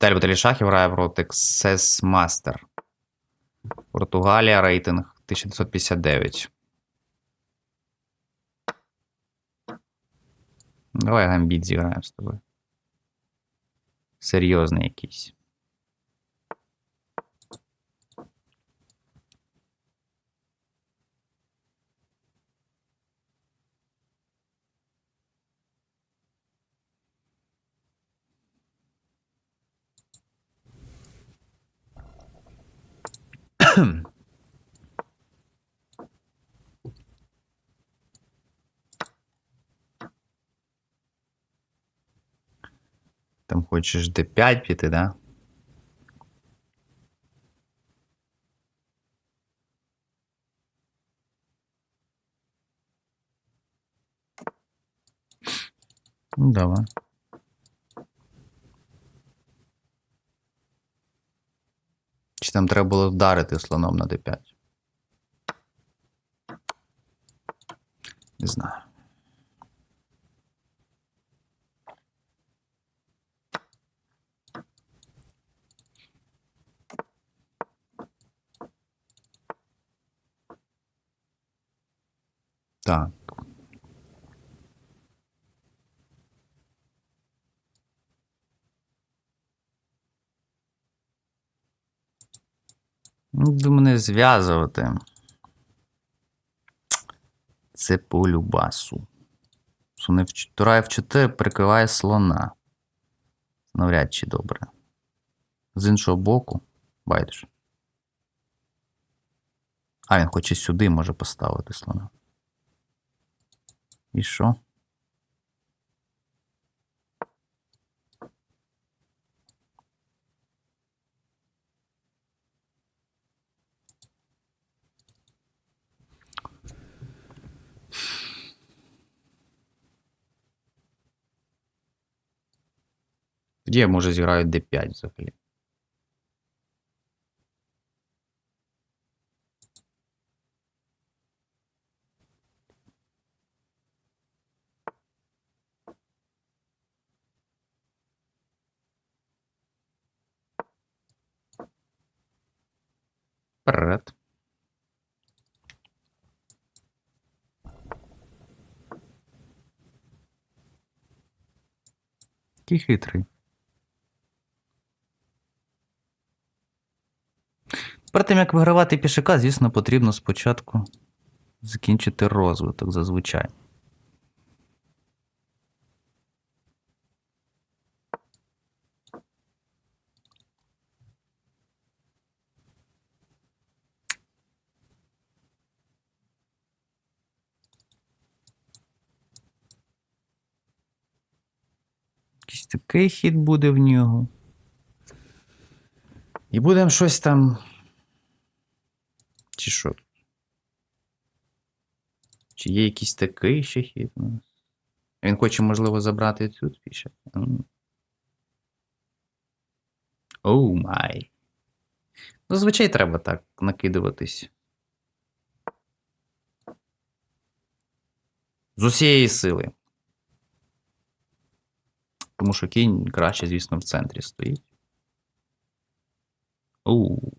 Баталій Шахів грає проти Ксес Мастер. Португалія, рейтинг 1959. Давай гамбіт зіграємо з тобою. Серйозний якийсь. Там хочеш d5 піти, да? Ну, давай. Чи там треба було вдарити слоном на d5? Не знаю. Так. Ну, Думаю, не зв'язувати. Це по любасу. Слон F4, Тура F4 прикриває слона. Навряд чи добре. З іншого боку, байдуже. А, він хоче сюди може поставити слона. І що? Я може зіграю d5 взагалі. Вперед. Який хитрий. Перед тим, як вигравати пішака, звісно, потрібно спочатку закінчити розвиток зазвичай. Якийсь такий хід буде в нього. І будемо щось там. Чи що? Чи є якийсь такий ще хід у нас? Він хоче, можливо, забрати цю пішак. Оу май. Зазвичай треба так накидуватись. З усієї сили. Тому що кінь краще, звісно, в центрі стоїть. Оу,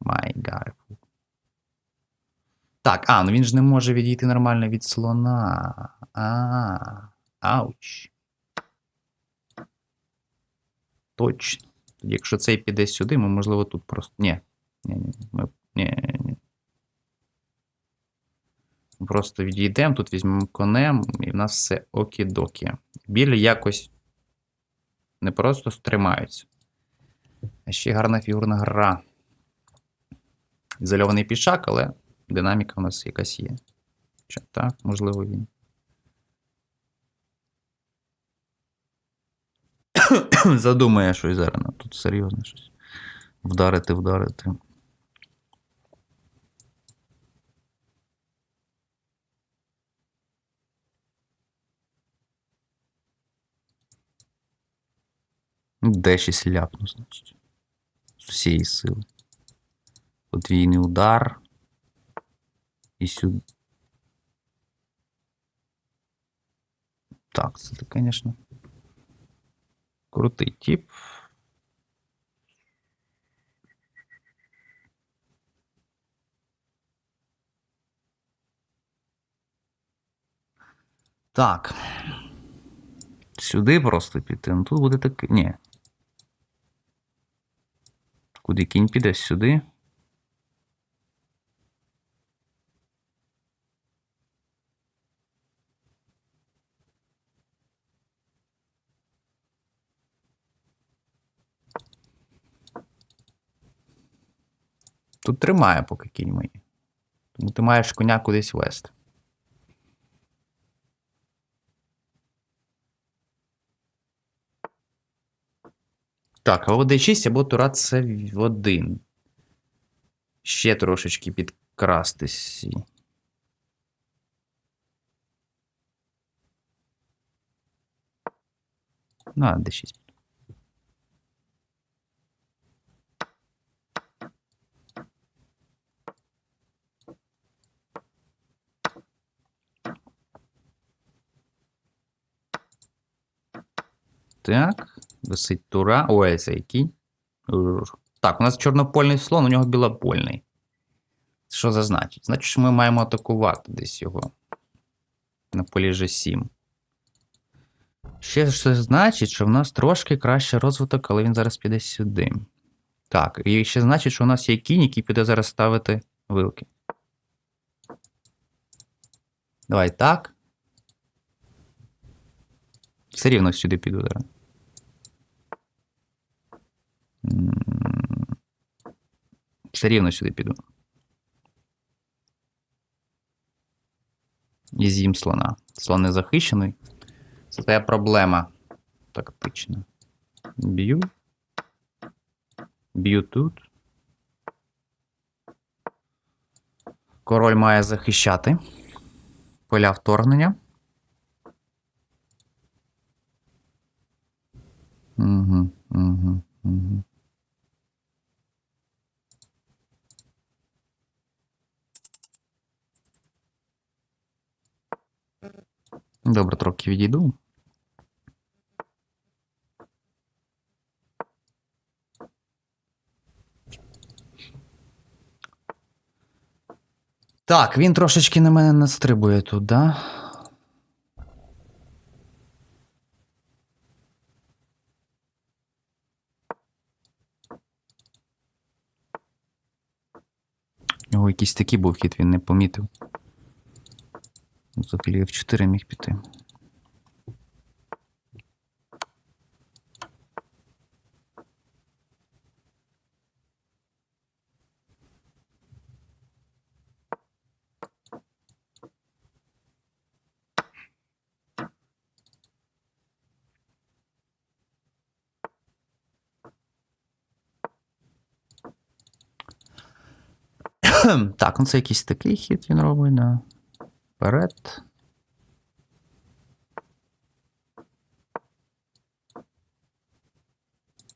май гад. Так, а, ну він ж не може відійти нормально від слона. А, ауч. Точно. Якщо цей піде сюди, ми, можливо, тут просто. Ні. Ні, ні, ми... ні, ні. Просто відійдемо, тут візьмемо конем, і в нас все окі-докі. Білі якось не просто стримаються. А ще гарна фігурна гра. Ізольований пішак, але динаміка у нас якась є. Чи так, можливо, він. Задумає щось зараз. ну, Тут серйозно щось. Вдарити, вдарити. Д6 ляпну, значить. З усієї сили. Подвійний удар і сюди. Так, це, звісно. Крутий тип. Так. Сюди просто піти. Ну тут буде таке. Ні. Куди кінь піде сюди? Тут тримає поки кінь мої. Тому ти маєш коня кудись вести. Так, або d6, або тура це в один. Ще трошечки підкрастись. На, d6. Так, висить тура. Ой, це який. Так, у нас чорнопольний слон, у нього білопольний. Що це значить? Значить, що ми маємо атакувати десь його. На полі G7. Ще це значить, що в нас трошки краще розвиток, але він зараз піде сюди. Так, і ще значить, що у нас є кінь, який піде зараз ставити вилки. Давай так. Все рівно сюди піду зараз. Все рівно сюди піду. І з'їм слона. Слон не захищений. Це проблема тактична. Б'ю. Б'ю тут. Король має захищати. Поля вторгнення. Угу, угу, угу. Добре, трохи відійду. Так, він трошечки на мене настрибує тут, да? У нього якийсь такий був хід, він не помітив. Взагалі в 4 міг піти. Так, ну це якийсь такий хід він робить, да. Вперед.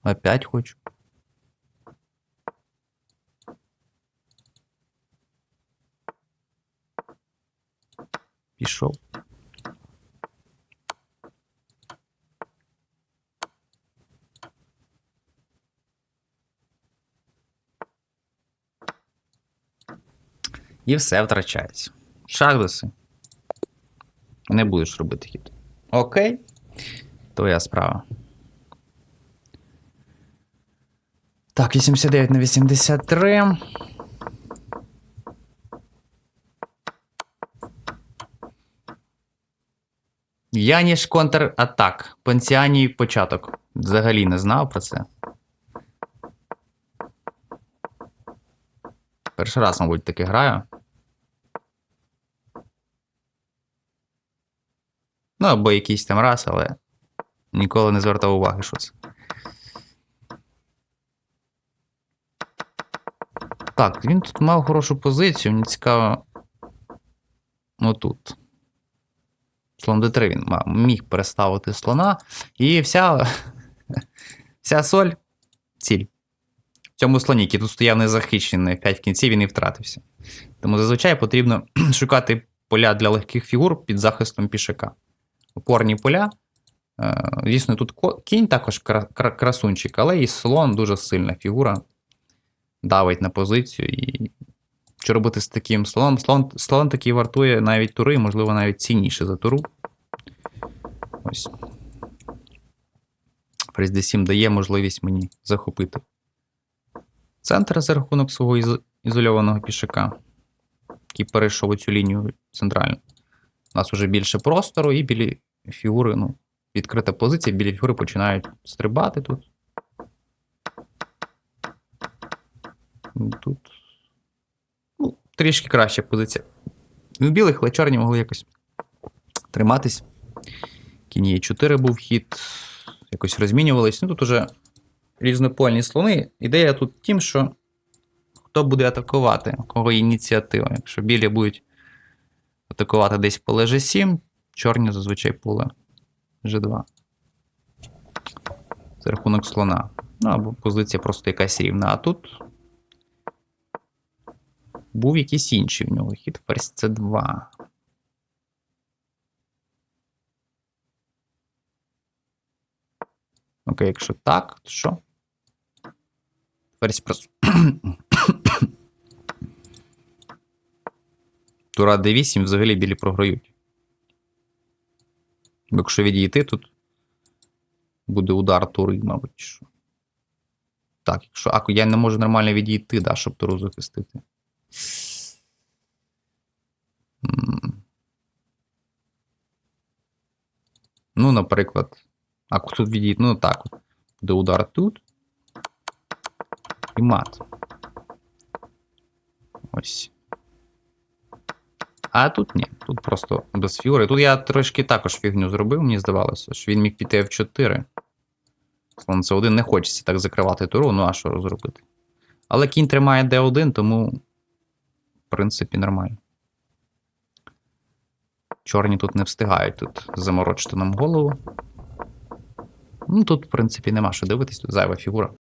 Опять хочу. Пішов. І все втрачається. Шагдоси. Не будеш робити хід. Окей. Твоя справа. Так, 89 на 83. Яніш контратак. Пенсіаній початок. Взагалі не знав про це. Перший раз, мабуть, таки граю. Ну, або якийсь там раз, але ніколи не звертав уваги, що це. Так, він тут мав хорошу позицію, мені цікаво. Ну тут. Слон d3 він мав, міг переставити слона. І вся, вся соль ціль. В цьому слоні, який тут стояв незахищений, 5 в кінці він і втратився. Тому зазвичай потрібно шукати поля для легких фігур під захистом пішака. Опорні поля. Е, Звісно, тут кінь також кра- кра- красунчик, але і слон дуже сильна фігура. Давить на позицію. І що робити з таким слоном? Слон, слон такий вартує навіть тури, можливо, навіть цінніше за туру. Ось. Ферзь d7 дає можливість мені захопити центр за рахунок свого ізо- ізольованого пішака, який перейшов у цю лінію центральну. У нас вже більше простору, і білі фігури, ну, відкрита позиція, білі фігури починають стрибати тут. Ну, Тут. Ну, трішки краща позиція. В білих, але чорні могли якось триматись. Кінь є 4 був хід, якось розмінювались. Ну тут уже різнопольні слони. Ідея тут в тім, що хто буде атакувати, у кого ініціатива. Якщо білі будуть атакувати десь поле G7, чорні зазвичай поле G2. За рахунок слона. Ну або позиція просто якась рівна. А тут був якийсь інший в нього хід ферзь C2. Окей, якщо так, то що? Ферзь просто. Тура d8 взагалі білі програють. Якщо відійти, тут буде удар тури, мабуть. що. Так, якщо. А, я не можу нормально відійти, да, щоб туру захистити. Ну, наприклад. А тут відійти, ну так. Буде удар тут. І мат. Ось. А тут ні. Тут просто без фігури. Тут я трошки також фігню зробив, мені здавалося, що він міг піти F4. Слон C1 не хочеться так закривати туру, ну а що розробити? Але кінь тримає D1, тому, в принципі, нормально. Чорні тут не встигають тут заморочити нам голову. Ну, тут, в принципі, нема що дивитись, тут зайва фігура.